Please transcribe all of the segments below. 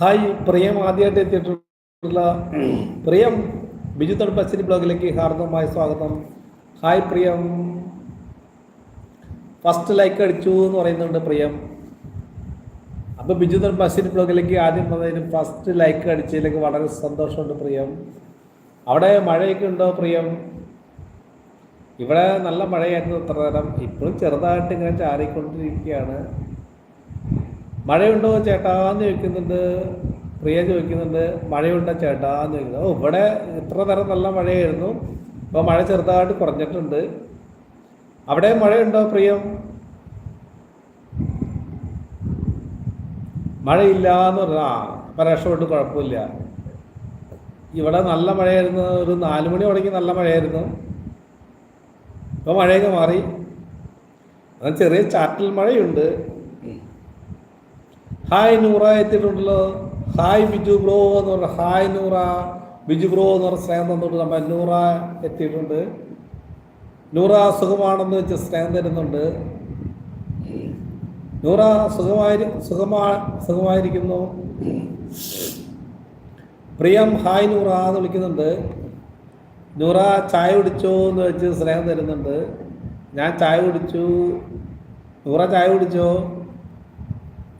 Hi പ്രിയം ആദ്യമായിട്ട് എത്തിയിട്ടുള്ള പ്രിയം ബിജു തടുപ്പശ്ശേരി ബ്ലോഗിലേക്ക് ഹാർദമായ സ്വാഗതം. ഹായ് പ്രിയം. ഫസ്റ്റ് ലൈക്ക് അടിച്ചു എന്ന് പറയുന്നുണ്ട് പ്രിയം. അപ്പോൾ ബിജു തടുപ്പശ്ശേരി ബ്ലോഗിലേക്ക് ആദ്യം വന്നതിന് ഫസ്റ്റ് ലൈക്ക് അടിച്ചതിലേക്ക് വളരെ സന്തോഷമുണ്ട് പ്രിയം. അവിടെ മഴയൊക്കെ ഉണ്ടോ പ്രിയം? ഇവിടെ നല്ല മഴയായിരുന്നു ഇത്ര നേരം. ഇപ്പോഴും ചെറുതായിട്ട് ഇങ്ങനെ ചാറിക്കൊണ്ടിരിക്കുകയാണ്. മഴയുണ്ടോ ചേട്ടാ എന്ന് ചോദിക്കുന്നുണ്ട്. പ്രിയ ചോദിക്കുന്നുണ്ട് മഴയുണ്ടോ ചേട്ടാ എന്ന് ചോദിക്കുന്നത് ഓ ഇവിടെ ഇത്ര തരം നല്ല മഴയായിരുന്നു. ഇപ്പോൾ മഴ ചെറുതായിട്ട് കുറഞ്ഞിട്ടുണ്ട്. അവിടെ മഴയുണ്ടോ പ്രിയം? മഴയില്ല എന്ന് പറഞ്ഞാൽ ആ അപ്പം രക്ഷപ്പെട്ട് കുഴപ്പമില്ല. ഇവിടെ നല്ല മഴയായിരുന്നു. ഒരു നാല് മണി തുടങ്ങി നല്ല മഴയായിരുന്നു. ഇപ്പോൾ മഴയൊക്കെ മാറി. അത് ചെറിയ ചാറ്റൽ മഴയുണ്ട്. ഹായ് നൂറ എത്തിയിട്ടുണ്ടല്ലോ. ഹായ് ബിജു ബ്രോ എന്ന് പറഞ്ഞ ഹായ് നൂറ ബിജു ബ്രോ എന്ന് പറഞ്ഞ സ്നേഹം തന്നിട്ട് നമ്മൾ നൂറ എത്തിയിട്ടുണ്ട്. നൂറ സുഖമാണെന്ന് വെച്ച് സ്നേഹം തരുന്നുണ്ട്. നൂറ സുഖമായി സുഖമാ സുഖമായിരിക്കുന്നു. പ്രിയം ഹായ് നൂറ എന്ന് വിളിക്കുന്നുണ്ട്. നൂറ ചായ കുടിച്ചോ എന്ന് വെച്ച് സ്നേഹം തരുന്നുണ്ട്. ഞാൻ ചായ കുടിച്ചു. നൂറ ചായ കുടിച്ചോ?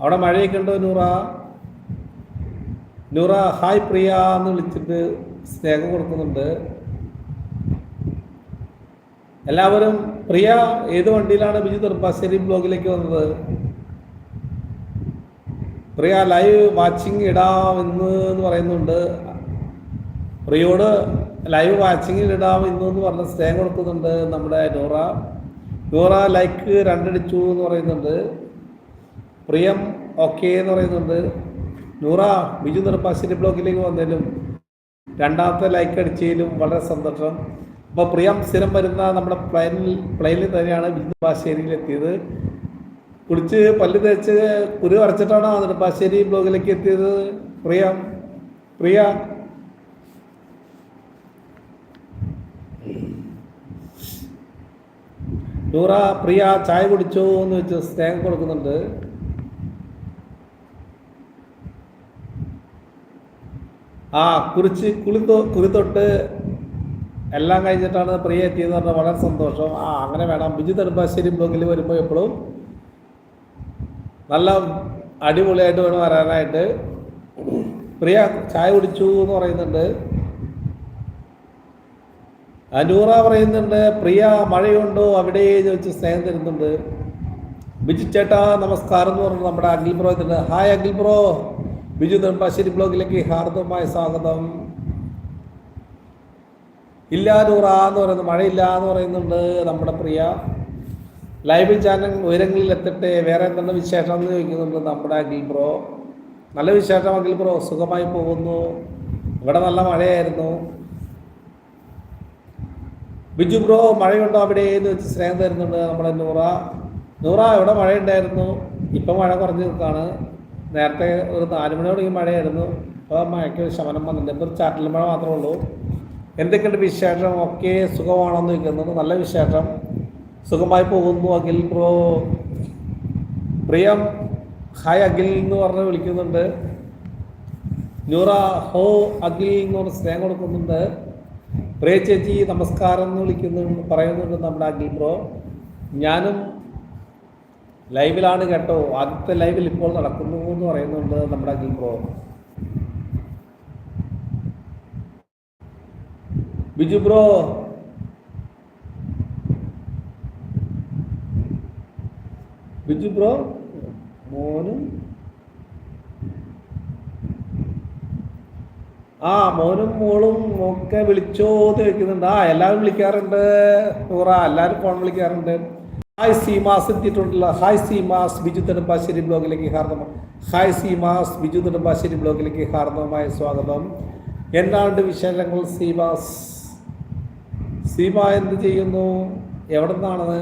അവിടെ മഴയൊക്കെ ഉണ്ടോ നൂറ? നൂറ ഹായ് പ്രിയ എന്ന് വിളിച്ചിട്ട് സ്നേഹം കൊടുക്കുന്നുണ്ട്. എല്ലാവരും പ്രിയ ഏത് വണ്ടിയിലാണ് ബിജു തെർപ്പാശ്ശേരി ബ്ലോഗിലേക്ക് വന്നത്? പ്രിയ ലൈവ് വാച്ചിങ് ഇടാം എന്ന് എന്ന് പറയുന്നുണ്ട്. പ്രിയോട് ലൈവ് വാച്ചിങ്ങിൽ ഇടാം ഇന്ന് എന്ന് പറഞ്ഞ് സ്നേഹം കൊടുക്കുന്നുണ്ട് നമ്മുടെ നൂറ. നൂറ ലൈക്ക് രണ്ടടിച്ചു എന്ന് പറയുന്നുണ്ട്. പ്രിയം ഓക്കെ എന്ന് പറയുന്നുണ്ട്. നൂറ ബിജു നിർപ്പാശ്ശേരി ബ്ലോക്കിലേക്ക് വന്നതിലും രണ്ടാമത്തെ ലൈക്ക് അടിച്ചതിലും വളരെ സന്തോഷം. അപ്പോൾ പ്രിയം സ്ഥിരം വരുന്ന നമ്മുടെ പ്ലെയിനിൽ പ്ലെയിനിൽ തന്നെയാണ് ബിജു നിർപ്പാശ്ശേരിയിലെത്തിയത് കുളിച്ച് പല്ല് തേച്ച് കുരു വരച്ചിട്ടാണോ നെടുപ്പാശ്ശേരി ബ്ലോഗിലേക്ക് എത്തിയത്. പ്രിയ പ്രിയ. നൂറ പ്രിയ ചായ കുടിച്ചോ എന്ന് വെച്ച് സ്നേഹം കൊടുക്കുന്നുണ്ട്. ആ കുറിച്ച് കുളി കുറിത്തൊട്ട് തൊട്ട് എല്ലാം കഴിഞ്ഞിട്ടാണ് പ്രിയ എത്തിയെന്ന് പറഞ്ഞാൽ വളരെ സന്തോഷം. ആ അങ്ങനെ വേണം. ബിജു നെടുമ്പാശ്ശേരി ബ്ലോഗിൽ വരുമ്പോൾ എപ്പോഴും നല്ല അടിപൊളിയായിട്ട് വേണം വരാനായിട്ട്. പ്രിയ ചായ കുടിച്ചു എന്ന് പറയുന്നുണ്ട്. അനൂറ പറയുന്നുണ്ട് പ്രിയ മഴയുണ്ടോ? അവിടെ ചോദിച്ച് സ്നേഹം തരുന്നുണ്ട്. ബിജു ചേട്ടാ നമസ്കാരം എന്ന് പറഞ്ഞു നമ്മുടെ Akhil bro hi Akhil bro. Biju Nedumbassery ബ്ലോഗിലേക്ക് ഹാർദവമായ സ്വാഗതം. ഇല്ലാതൂറാന്ന് പറയുന്നത് മഴയില്ല എന്ന് പറയുന്നുണ്ട് നമ്മുടെ പ്രിയ. ലൈവ് ചാനൽ ഉയരങ്ങളിൽ എത്തട്ടെ വേറെ എന്താണ് വിശേഷം എന്ന് ചോദിക്കുന്നുണ്ട് നമ്മുടെ അഖിൽ ബ്രോ. നല്ല വിശേഷം അഖിൽ ബ്രോ സുഖമായി പോകുന്നു. ഇവിടെ നല്ല മഴയായിരുന്നു. ബിജു ബ്രോ മഴയുണ്ടോ അവിടെ എന്ന് വെച്ച് സ്നേഹം തരുന്നുണ്ട് നമ്മുടെ നൂറ. നൂറ ഇവിടെ മഴയുണ്ടായിരുന്നു? ഇപ്പം മഴ കുറഞ്ഞ് നിൽക്കുകയാണ്. നേരത്തെ ഒരു നാല് മണി തുടങ്ങി മഴയായിരുന്നു. ഇപ്പോൾ മഴയ്ക്ക് ശമനം വന്നിട്ടുണ്ട് ഇപ്പോൾ ചാറ്റൽ മഴ മാത്രമേ ഉള്ളൂ. എന്തൊക്കെയുണ്ട് വിശേഷം? ഒക്കെ സുഖമാണെന്ന് ചോദിക്കുന്നത്. നല്ല വിശേഷം. സുഖമായി പോകുന്നു അഖിൽ പ്രോ പ്രിയം ഹായ് അഖിൽ എന്ന് പറഞ്ഞ് വിളിക്കുന്നുണ്ട്. നൂറ ഹോ അഖിൽ എന്ന് പറഞ്ഞ് സ്നേഹം കൊടുക്കുന്നുണ്ട്. പ്രിയ ചേച്ചി നമസ്കാരം എന്ന് വിളിക്കുന്നു പറയുന്നുണ്ട് നമ്മുടെ അഖിൽ പ്രോ ഞാനും ലൈവിലാണ് കേട്ടോ. ആദ്യത്തെ ലൈവിൽ ഇപ്പോൾ നടക്കുന്നു എന്ന് പറയുന്നുണ്ട് നമ്മുടെ Akhil bro. Biju bro. Biju bro. മോനും. ആ മോനും മോളും ഒക്കെ വിളിച്ചോ ചോദിക്കുന്നുണ്ട്. ആ എല്ലാവരും വിളിക്കാറുണ്ട്. നൂറ എല്ലാവരും ഫോൺ വിളിക്കാറുണ്ട്. ഹായ് സീമാസ് എത്തിയിട്ടുണ്ടല്ലോ. ഹായ് സീമാസ് ബിജു നെടുമ്പാശ്ശേരി ബ്ലോഗിലേക്ക് ഹാർദവം. ഹായ് സീമാസ് ബിജു നെടുമ്പാശ്ശേരി ബ്ലോഗിലേക്ക് ഹാർദവമായ സ്വാഗതം. എന്നാണ്ട് വിശേഷങ്ങൾ സീമാസ് സീമ എന്ത് ചെയ്യുന്നു? എവിടെ നിന്നാണത്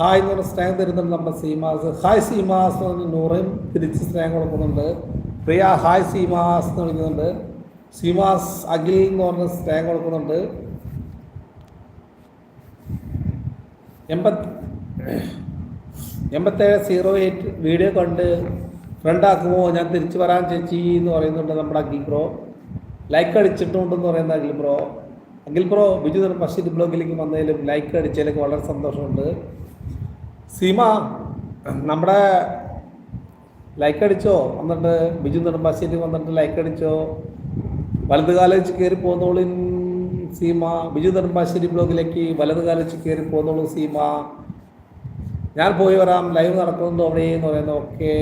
ഹായ് എന്ന് പറഞ്ഞ സ്നേഹം തരുന്നുണ്ട് നമ്മുടെ സീമാസ് ഹായ് സീമാസ് എന്ന് പറഞ്ഞ നൂറയും തിരിച്ച് സ്നേഹം കൊടുക്കുന്നുണ്ട്. പ്രിയ ഹായ് സീമാസ് എന്ന് വിളിക്കുന്നുണ്ട്. സീമാസ് അഖിൽ എന്ന് പറഞ്ഞ സ്നേഹം കൊടുക്കുന്നുണ്ട്. എൺപത്തി എൺപത്തേഴ് സീറോ എയ്റ്റ് വീഡിയോ കണ്ട് ഫ്രണ്ട് ആക്കുമോ? ഞാൻ തിരിച്ചു വരാൻ ചേച്ചി എന്ന് പറയുന്നുണ്ട് നമ്മുടെ അഖിൽ ബ്രോ. ലൈക്ക് അടിച്ചിട്ടുണ്ടെന്ന് പറയുന്ന അഖിൽ ബ്രോ. അഖിൽ ബ്രോ ബിജു മസ്ജിദ് ബ്ലോഗിലേക്ക് വന്നതിലും ലൈക്ക് അടിച്ചതിലേക്ക് വളരെ സന്തോഷമുണ്ട്. സീമ നമ്മുടെ ലൈക്ക് അടിച്ചോ? വന്നിട്ട് ബിജു നെടുമ്പാശ്ശേരി വന്നിട്ട് ലൈക്ക് അടിച്ചോ? വലത് കാലിച്ച് കയറി പോന്നോളൂ സീമ ബിജു നെടുമ്പാശ്ശേരി ബ്ലോഗിലേക്ക് വലത് കാലിച്ച് കയറി പോന്നോളൂ സീമ. ഞാൻ പോയി വരാം. ലൈവ് നടക്കുന്നുണ്ടോ അവിടെ എന്ന് പറയുന്നത് ഓക്കെ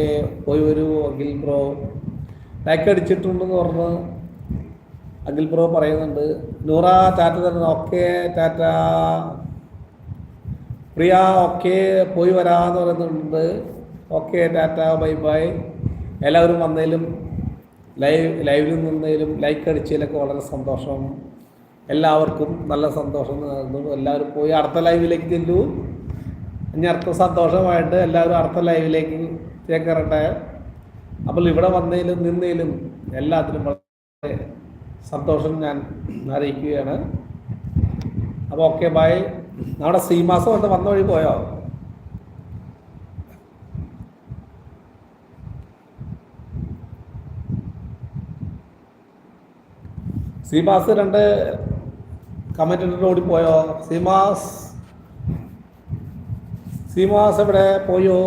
പോയി വരൂ അഖിൽ ബ്രോ. ലൈക്ക് അടിച്ചിട്ടുണ്ടെന്ന് പറഞ്ഞ് അഖിൽ ബ്രോ പറയുന്നുണ്ട്. നൂറ ടാറ്റ തരുന്ന ഓക്കെ ടാറ്റ. പ്രിയ ഓക്കെ പോയി വരാമെന്ന് പറയുന്നുണ്ട്. Okay tata bye bye. എല്ലാവരും വന്നതിലും ലൈവ് ലൈവിൽ നിന്നതിലും ലൈക്ക് അടിച്ചതിലൊക്കെ വളരെ സന്തോഷം. എല്ലാവർക്കും നല്ല സന്തോഷം നേർന്നു എല്ലാവരും പോയി അടുത്ത ലൈവിലേക്ക് ചെല്ലൂ. ഇനി അടുത്ത സന്തോഷമായിട്ട് എല്ലാവരും അടുത്ത ലൈവിലേക്ക് ചേക്കറട്ടെ അപ്പോൾ ഇവിടെ വന്നതിലും നിന്നതിലും എല്ലാത്തിനും വളരെ സന്തോഷം ഞാൻ അറിയിക്കുകയാണ്. അപ്പോൾ ഓക്കെ ബൈ. നമ്മുടെ ശ്രീമാസം ഒന്ന് വന്ന വഴി പോയോ? സീമാസ് രണ്ട് ഇട്ടിട്ട് ഓടിപ്പോയോ സീമാസ്. സീമാസ് എവിടെ പോയോ?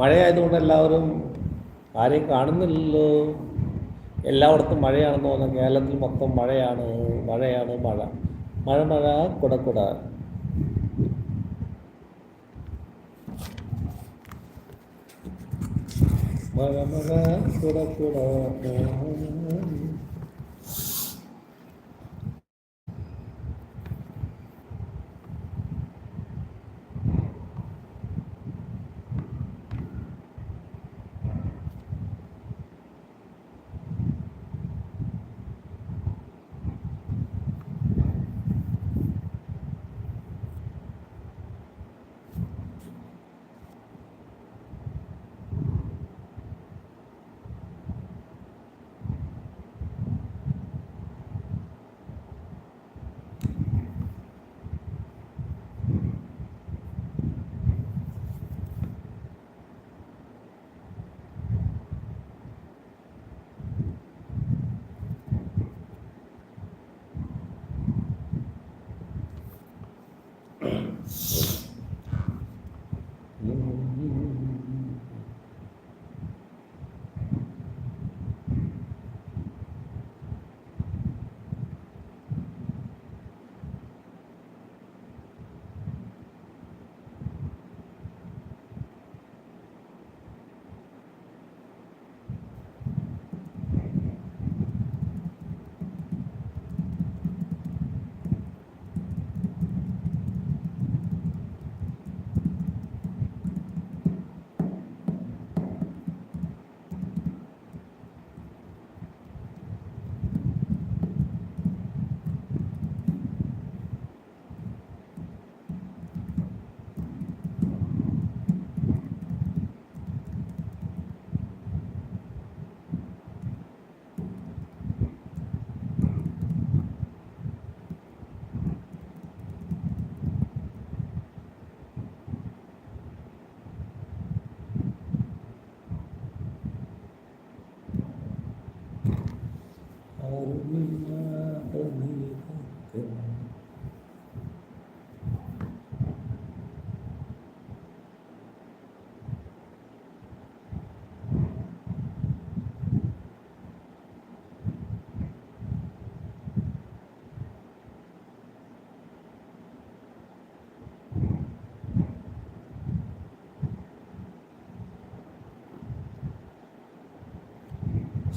മഴയായതുകൊണ്ട് എല്ലാവരും ആരെയും കാണുന്നില്ലല്ലോ. എല്ലായിടത്തും മഴയാണെന്ന് തോന്നുന്നു കേരളത്തിൽ മൊത്തം മഴയാണ് മഴയാണ് മഴ. മഴ മഴ കുടക്കുട കുട. മഴ മഴ കുട.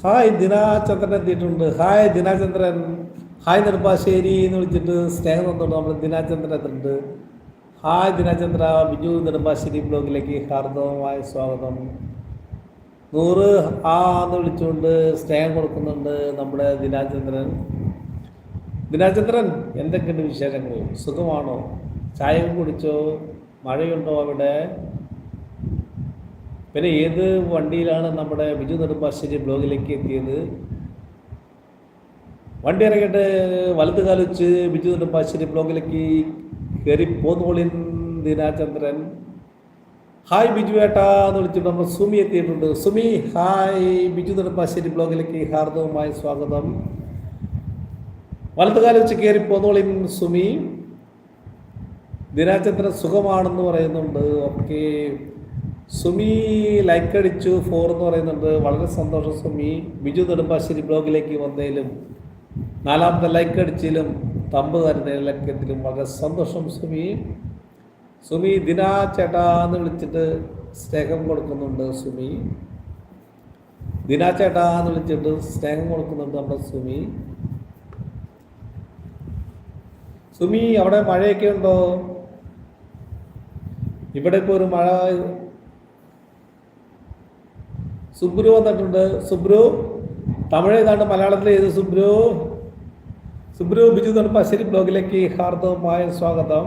ഹായ് ദിനാചന്ദ്രൻ എത്തിയിട്ടുണ്ട്. ഹായ് ദിനാചന്ദ്രൻ. ഹായ് നെടുമ്പാശ്ശേരി എന്ന് വിളിച്ചിട്ട് സ്നേഹം തന്നോണ്ട് നമ്മൾ ദിനാചന്ദ്രൻ എത്തിയിട്ടുണ്ട്. ഹായ് ദിനാചന്ദ്ര. ബിജു നെടുമ്പാശ്ശേരി ബ്ലോഗിലേക്ക് ഹാർദവമായ സ്വാഗതം. നൂറ് ആ എന്ന് വിളിച്ചുകൊണ്ട് സ്നേഹം കൊടുക്കുന്നുണ്ട് നമ്മുടെ ദിനാചന്ദ്രൻ. ദിനാചന്ദ്രൻ എന്തൊക്കെയുണ്ട് വിശേഷങ്ങൾ? സുഖമാണോ? ചായ കുടിച്ചോ? മഴയുണ്ടോ അവിടെ? പിന്നെ ഏത് വണ്ടിയിലാണ് നമ്മുടെ ബിജു നെടുമ്പാശ്ശേരി ബ്ലോഗിലേക്ക് എത്തിയത്? വണ്ടി ഇറങ്ങിയിട്ട് വലത് കാലിച്ച് ബിജു നെടുമ്പാശ്ശേരി ബ്ലോഗിലേക്ക് കയറി പോന്നോളിൻ ദിനാചന്ദ്രൻ. ഹായ് ബിജു ഏട്ടാ എന്ന് വിളിച്ചിട്ട് നമ്മൾ സുമി എത്തിയിട്ടുണ്ട്. സുമി ഹായ്. ബിജു നെടുമ്പാശ്ശേരി ബ്ലോഗിലേക്ക് ഹാർദവുമായി സ്വാഗതം. വലത് കാലിച്ച് കയറി പോന്നോളിൻ സുമി. ദിനാചന്ദ്രൻ സുഖമാണെന്ന് പറയുന്നുണ്ട്. ഓക്കെ. സുമി ലൈക്ക് അടിച്ചു ഫോർ എന്ന് പറയുന്നുണ്ട്. വളരെ സന്തോഷം സുമി. ബിജു നെടുമ്പാശ്ശേരി ബ്ലോഗിലേക്ക് വന്നതിലും നാലാമത്തെ ലൈക്ക് അടിച്ചതിലും തമ്പ് തരുന്നതിലും വളരെ സന്തോഷം സുമി. സുമി ദിനാ ചേട്ടാ എന്ന് വിളിച്ചിട്ട് സ്നേഹം കൊടുക്കുന്നുണ്ട് സുമി. ദിനാ ചേട്ടാ എന്ന് വിളിച്ചിട്ട് സ്നേഹം കൊടുക്കുന്നുണ്ട് നമ്മുടെ സുമി. സുമി അവിടെ മഴയൊക്കെ ഉണ്ടോ? ഇവിടെ ഇപ്പോൾ ഒരു മഴ സുബ്രു വന്നിട്ടുണ്ട്. സുബ്രു തമിഴ് ഏതാണ്ട് മലയാളത്തിൽ ഏത് സുബ്രു? സുബ്രു ബിജു നെടുമ്പാശ്ശേരി ബ്ലോഗിലേക്ക് ഹാർദവമായ സ്വാഗതം.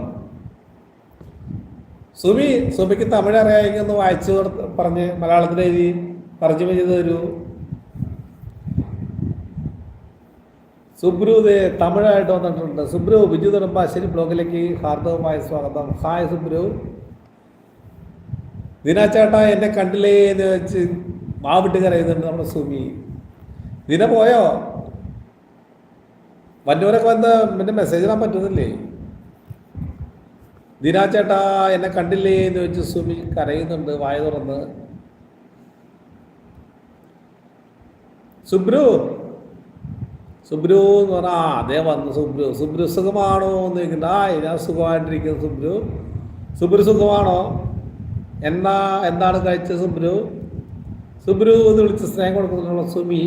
സുബി സുബിക്ക് തമിഴ് അറിയാമെങ്കിൽ ഒന്ന് വായിച്ചു പറഞ്ഞ് മലയാളത്തിൽ എഴുതി തർജമ ചെയ്ത് തരൂ. സുബ്രു തമിഴായിട്ട് വന്നിട്ടുണ്ട്. സുബ്രു ബിജു നെടുമ്പാശ്ശേരി ബ്ലോഗിലേക്ക് ഹാർദവമായ സ്വാഗതം. ഹായ് സുബ്രു. ദിനാച്ചേട്ടാ എന്നെ കണ്ടില്ലേ എന്ന് വെച്ച് മാവിട്ട് കരയുന്നുണ്ട് നമ്മുടെ സുമി. ദിന പോയോ? വന്നൂരൊക്കെ വന്ന് പിന്നെ മെസ്സേജ് ഇടാൻ പറ്റുന്നില്ലേ? ദിനാ ചേട്ടാ എന്നെ കണ്ടില്ലേ എന്ന് വെച്ച് സുമി കരയുന്നുണ്ട് വായ തുറന്ന്. സുബ്രു സുബ്രു എന്ന് പറഞ്ഞാൽ ആ അതേ വന്നു സുബ്രു. സുബ്രു സുഖമാണോ എന്ന് ചോദിക്കുന്നുണ്ട്. ആ ഞാൻ സുഖമായിട്ടിരിക്കുന്നു സുബ്രു. സുബ്രു സുഖമാണോ? എന്നാ എന്താണ് കഴിച്ചത് സുബ്രു? സുബ്രു എന്ന് വിളിച്ച് സ്നേഹം കൊടുക്കുന്നുള്ള സുമി.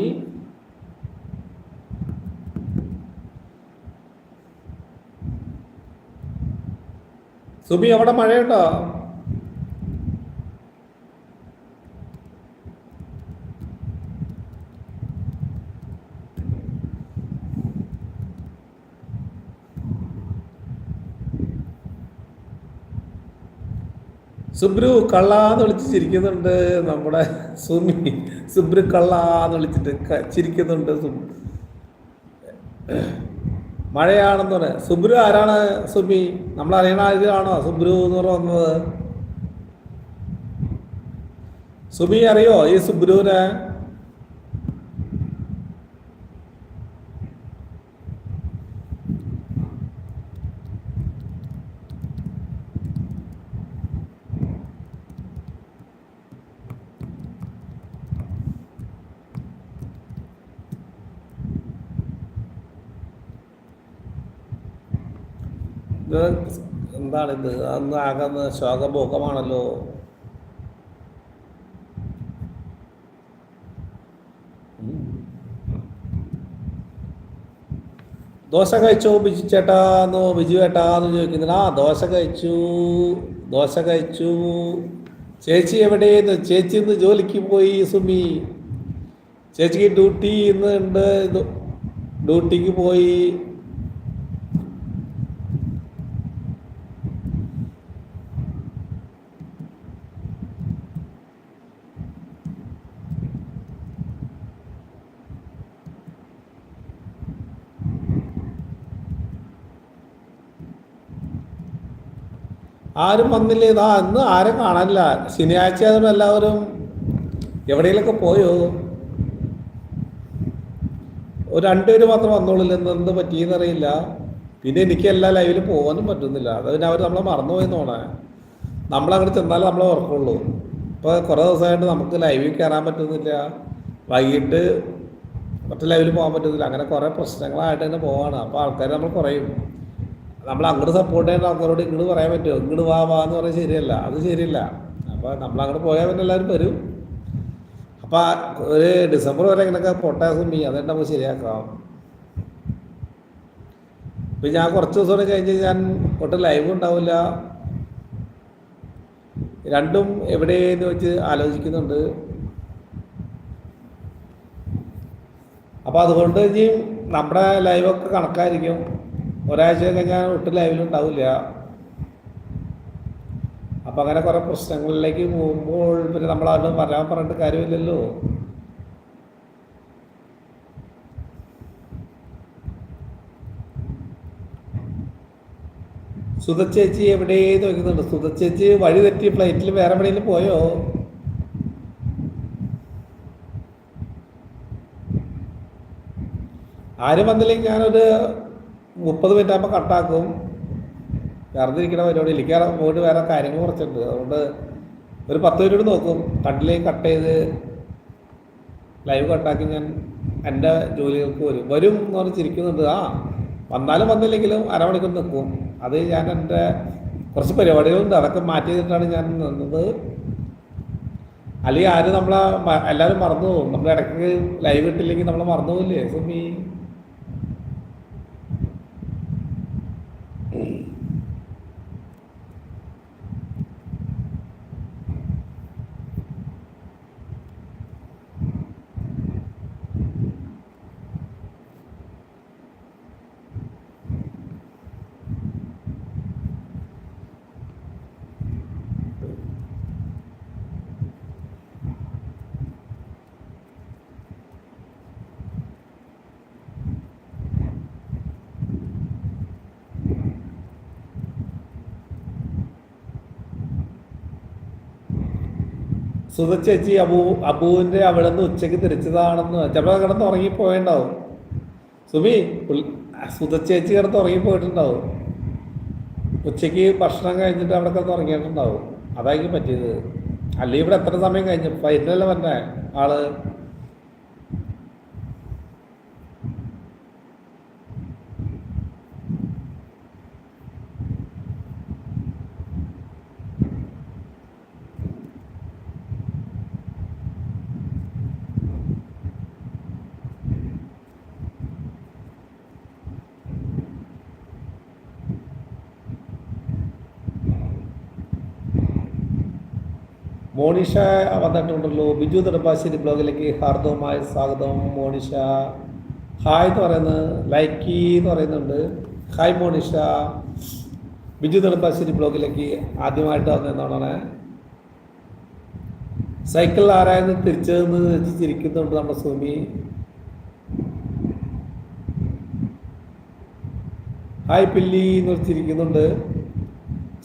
സുമി അവിടെ മഴയുണ്ടോ? സുബ്രു കള്ളാന്ന് വിളിച്ച് ചിരിക്കുന്നുണ്ട്. നമ്മുടെ സുമി സുബ്രു കള്ളാന്ന് വിളിച്ചിട്ട് ചിരിക്കുന്നുണ്ട് മഴയാണെന്ന് പറയാം. സുബ്രു ആരാണ് സുമി? നമ്മൾ അറിയണ ആരാണോ സുബ്രു എന്ന് പറയുന്നത് സുമി അറിയോ ഈ സുബ്രുവിനെ എന്താണിത് അന്ന് ആകുന്ന ശോകഭോഗമാണല്ലോ. ദോശ കഴിച്ചു ബിജു ചേട്ടാ ചേട്ടാന്നോ? ബിജു ചേട്ടാ എന്ന് ചോദിക്കുന്നില്ല. ആ ദോശ കഴിച്ചു. ദോശ കഴിച്ചു. ചേച്ചി എവിടെയെന്ന്? ചേച്ചി ഇന്ന് ജോലിക്ക് പോയി സുമി. ചേച്ചിക്ക് ഡ്യൂട്ടി ഇന്ന് ഉണ്ട്. ഡ്യൂട്ടിക്ക് പോയി. ആരും വന്നില്ല? ഇതാ ഇന്ന് ആരും കാണാനില്ല? ശനിയാഴ്ച ആയതും എല്ലാവരും എവിടെയെങ്കിലൊക്കെ പോയോ? ഒരു രണ്ടുപേര് മാത്രം വന്നോളില്ല? എന്ത് പറ്റിയെന്നറിയില്ല. പിന്നെ എനിക്ക് എല്ലാ ലൈവിലും പോകാനും പറ്റുന്നില്ല. അത് പിന്നെ അവർ നമ്മളെ മറന്നുപോയെന്ന് തോന്നാൻ നമ്മളങ്ങോട്ട് ചെന്നാലേ നമ്മളെ ഓർക്കുള്ളൂ. ഇപ്പോൾ കുറേ ദിവസമായിട്ട് നമുക്ക് ലൈവിൽ കയറാൻ പറ്റുന്നില്ല. വൈകിട്ട് മറ്റു ലൈവിൽ പോകാൻ പറ്റുന്നില്ല. അങ്ങനെ കുറേ പ്രശ്നങ്ങളായിട്ട് തന്നെ പോവാണ്. അപ്പോൾ ആൾക്കാർ നമ്മൾ കുറയും. നമ്മൾ അങ്ങോട്ട് സപ്പോർട്ട് ചെയ്യുന്ന ആൾക്കാരോട് ഇങ്ങോട്ട് പറയാൻ പറ്റുമോ? ഇങ്ങോട്ട് വാ വാ എന്ന് പറയാൻ ശരിയല്ല. അത് ശരിയല്ല. അപ്പോൾ നമ്മൾ അങ്ങോട്ട് പോയാൽ പിന്നെ എല്ലാവരും വരും. അപ്പോൾ ഒരു ഡിസംബർ വരെ ഇങ്ങനെയൊക്കെ പൊട്ടാസും മീ അതായിട്ട് നമുക്ക് ശരിയാക്കാം ഇപ്പം ഞാൻ കുറച്ച് ദിവസം കഴിഞ്ഞ് ഞാൻ ഒട്ടും ലൈവ് ഉണ്ടാവില്ല. രണ്ടും എവിടെയെന്ന് വെച്ച് ആലോചിക്കുന്നുണ്ട്. അപ്പോൾ അതുകൊണ്ട് ഇനി നമ്മുടെ ലൈവൊക്കെ കണക്കായിരിക്കും. ഒരാഴ്ച കഴിഞ്ഞാൽ ഒട്ടും ലൈവിലുണ്ടാവില്ല അപ്പം അങ്ങനെ കുറേ പ്രശ്നങ്ങളിലേക്ക് പോകുമ്പോൾ പിന്നെ നമ്മൾ അത് പറയാൻ പറഞ്ഞിട്ട് കാര്യമില്ലല്ലോ. സുതച്ചേച്ചി എവിടെ നോക്കുന്നുണ്ട് സുതച്ചേച്ചി വഴി തെറ്റി ഫ്ലൈറ്റിൽ വേറെ എവിടെയെങ്കിലും പോയോ? ആരും വന്നില്ലെങ്കിൽ ഞാനൊരു മുപ്പത് മിനിറ്റ് ആകുമ്പോൾ കട്ടാക്കും വെറുതെ പരിപാടി. എനിക്ക് പോയിട്ട് വേറെ കാര്യങ്ങൾ കുറച്ചുണ്ട്. അതുകൊണ്ട് ഒരു പത്ത് മിനിറ്റ് നോക്കും. കണ്ടിലേക്ക് കട്ട് ചെയ്ത് ലൈവ് കട്ടാക്കി ഞാൻ എന്റെ ജോലികൾക്ക് വരും. വരും എന്ന് പറഞ്ഞ് ചിരിക്കുന്നുണ്ട്. ആ വന്നാലും വന്നില്ലെങ്കിലും അരമണിക്കൂർ നിൽക്കും അത് ഞാൻ എന്റെ കുറച്ച് പരിപാടികളുണ്ട്. അതൊക്കെ മാറ്റി ചെയ്തിട്ടാണ് ഞാൻ നിന്നത്. അല്ലെങ്കിൽ ആരും നമ്മളെ എല്ലാവരും മറന്നു പോകും. നമ്മൾ ഇടയ്ക്ക് ലൈവ് ഇട്ടില്ലെങ്കിൽ നമ്മൾ മറന്നു പോകില്ലേ സുമി? സുധ ചേച്ചി അബു അബുവിന്റെ അവിടെ നിന്ന് ഉച്ചയ്ക്ക് തിരിച്ചതാണെന്ന് ചിലപ്പോൾ കിടന്ന് ഉറങ്ങിപ്പോയിണ്ടാവും പുള്ളി- സുധ ചേച്ചി കിടന്ന് ഉറങ്ങിപ്പോയിട്ടുണ്ടാവും. ഉച്ചയ്ക്ക് ഭക്ഷണം കഴിഞ്ഞിട്ട് അവിടെ കിടന്ന് ഉറങ്ങിയിട്ടുണ്ടാവും. അതായിരിക്കും പറ്റിയത്. അല്ലെങ്കിൽ ഇവിടെ എത്ര സമയം കഴിഞ്ഞു? ഫൈനലല്ലേ പറഞ്ഞേ ആൾ? മോണിഷ വന്നിട്ടുണ്ടല്ലോ. ബിജു നെടുമ്പാശ്ശേരി ബ്ലോഗിലേക്ക് ഹാർദവമായ സ്വാഗതം മോണിഷ ഹായ് എന്ന് പറയുന്നത് ലൈക്ക് എന്ന് പറയുന്നുണ്ട്. ഹായ് മോണിഷ ബിജു നെടുമ്പാശ്ശേരി ബ്ലോഗിലേക്ക് ആദ്യമായിട്ട് വന്നതാണ് സൈക്കിൾ ആരായെന്ന് തിരിച്ചതെന്ന് ചിരിക്കുന്നുണ്ട് നമ്മുടെ സുമി. ഹായ് പില്ലി എന്ന് വെച്ചിരിക്കുന്നുണ്ട്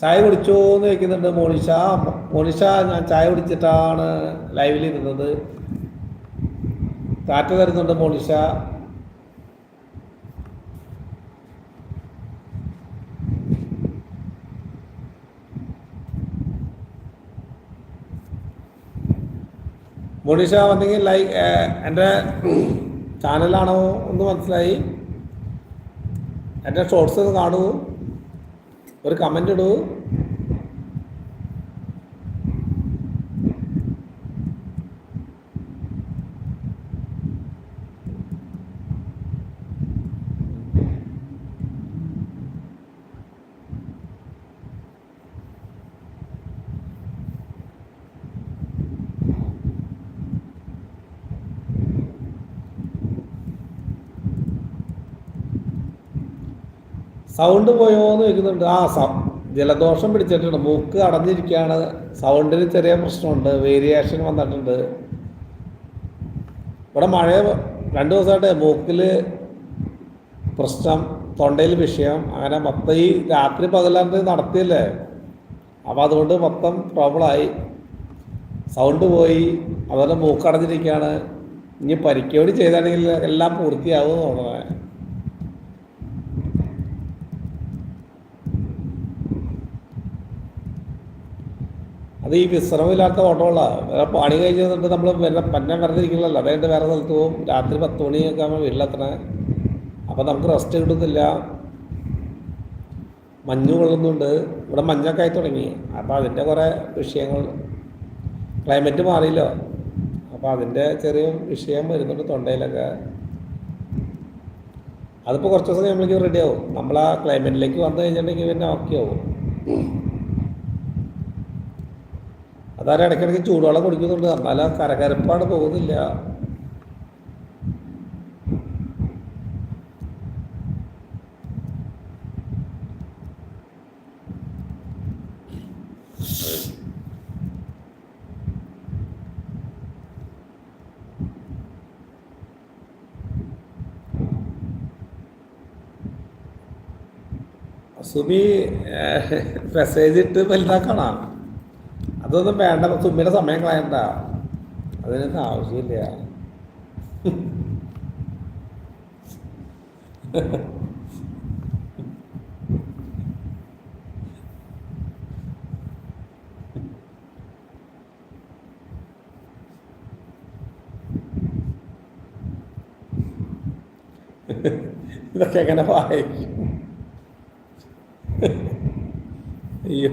ചായ കുടിച്ചോ എന്ന് ചോദിക്കുന്നുണ്ട് മോണിഷ മോണിഷ ഞാൻ ചായ കുടിച്ചിട്ടാണ് ലൈവിൽ ഇരുന്നത് കാറ്റ് തരുന്നുണ്ട് മോണിഷ മോണിഷ വന്നെങ്കിൽ ലൈക്ക് എന്റെ ചാനലാണോ എന്ന് മനസ്സിലായി. എന്റെ ഷോർട്സ് ഒന്ന് കാണൂ. ഒരു കമന്റ് ഇടൂ. സൗണ്ട് പോയോ എന്ന് ചോദിക്കുന്നുണ്ട്. ആ സ ജലദോഷം പിടിച്ചിട്ടുണ്ട്. മൂക്ക് അടഞ്ഞിരിക്കുകയാണ്. സൗണ്ടിന് ചെറിയ പ്രശ്നമുണ്ട്. വേരിയേഷൻ വന്നിട്ടുണ്ട്. ഇവിടെ മഴ രണ്ട് ദിവസമായിട്ട് മൂക്കിൽ പ്രശ്നം തൊണ്ടയിൽ വിഷയം അങ്ങനെ മൊത്തം ഈ രാത്രി പകലാണ്ട് നടത്തിയല്ലേ? അപ്പോൾ അതുകൊണ്ട് മൊത്തം പ്രോബ്ലമായി. സൗണ്ട് പോയി. അതുപോലെ മൂക്കടഞ്ഞിരിക്കുകയാണ്. ഇനി പരിക്കോടി ചെയ്താണെങ്കിൽ എല്ലാം പൂർത്തിയാവും തോന്നുന്നത് അത് ഈ വിശ്രമമില്ലാത്ത ഓട്ടമുള്ളതാണ് വേറെ പണി കഴിഞ്ഞിട്ട് നമ്മൾ വല്ല പന്നെ വെറുതെ ഇരിക്കണമല്ലോ അതായത് വേറെ സ്ഥലത്ത് പോകും. രാത്രി പത്ത് മണിയൊക്കെ ആകുമ്പോൾ വീട്ടിലെത്തണേ. അപ്പം നമുക്ക് റെസ്റ്റ് കിട്ടുന്നില്ല. മഞ്ഞ് കൊള്ളുന്നുണ്ട്. ഇവിടെ മഞ്ഞൊക്കെ ആയി തുടങ്ങി. അപ്പോൾ അതിന്റെ കുറേ വിഷയങ്ങൾ ക്ലൈമറ്റ് മാറിയില്ലോ. അപ്പോൾ അപ്പോൾ അതിന്റെ ചെറിയ വിഷയം വരുന്നുണ്ട് തൊണ്ടയിലൊക്കെ. അതിപ്പോൾ കുറച്ച് ദിവസം കഴിയുമ്പോഴേക്കും റെഡി ആവും. നമ്മൾ ആ ക്ലൈമറ്റിലേക്ക് വന്നു കഴിഞ്ഞിട്ടുണ്ടെങ്കിൽ പിന്നെ ഓക്കെ ആവും. അതാരും ഇടയ്ക്കിടയ്ക്ക് ചൂടുവെള്ളം കുടിക്കുന്നുണ്ട്? എന്നാലും ആ കരകരപ്പാട് പോകുന്നില്ല. സുബി മെസ്സേജ് ഇട്ട് വലുതാക്കണ? അതൊന്നും വേണ്ട സുബിയുടെ സമയം കളയണ്ട. അതിനൊന്നും ആവശ്യമില്ല. ഇതൊക്കെ എങ്ങനെ വായിക്കും? അയ്യോ.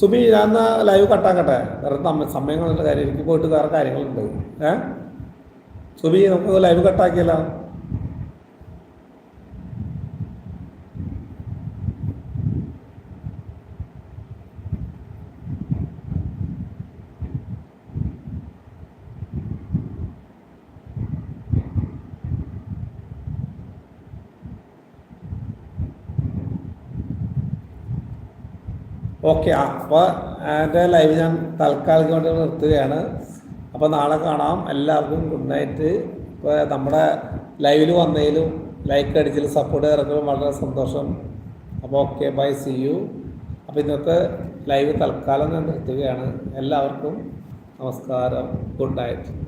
സുബി ഞാൻ ലൈവ് കട്ടാക്കട്ടെ? വേറെ സമയങ്ങളുള്ള കാര്യം എനിക്ക് പോയിട്ട് വേറെ കാര്യങ്ങളുണ്ട്. ഏ? സുബി നമുക്ക് ലൈവ് കട്ടാക്കിയല്ലോ. ഓക്കെ അപ്പോൾ എന്റെ ലൈവ് ഞാൻ തൽക്കാലികമായിട്ട് നിർത്തുകയാണ്. അപ്പോൾ നാളെ കാണാം. എല്ലാവർക്കും ഗുഡ് നൈറ്റ്. ഇപ്പോൾ നമ്മുടെ ലൈവിൽ വന്നതിലും ലൈക്ക് അടിച്ചതിലും സപ്പോർട്ട് ചെയ്തിറങ്ങുമ്പോൾ വളരെ സന്തോഷം. അപ്പോൾ ഓക്കെ ബൈ സി യു. അപ്പോൾ ഇന്നത്തെ ലൈവ് തൽക്കാലം ഞാൻ നിർത്തുകയാണ്. എല്ലാവർക്കും നമസ്കാരം. Good night.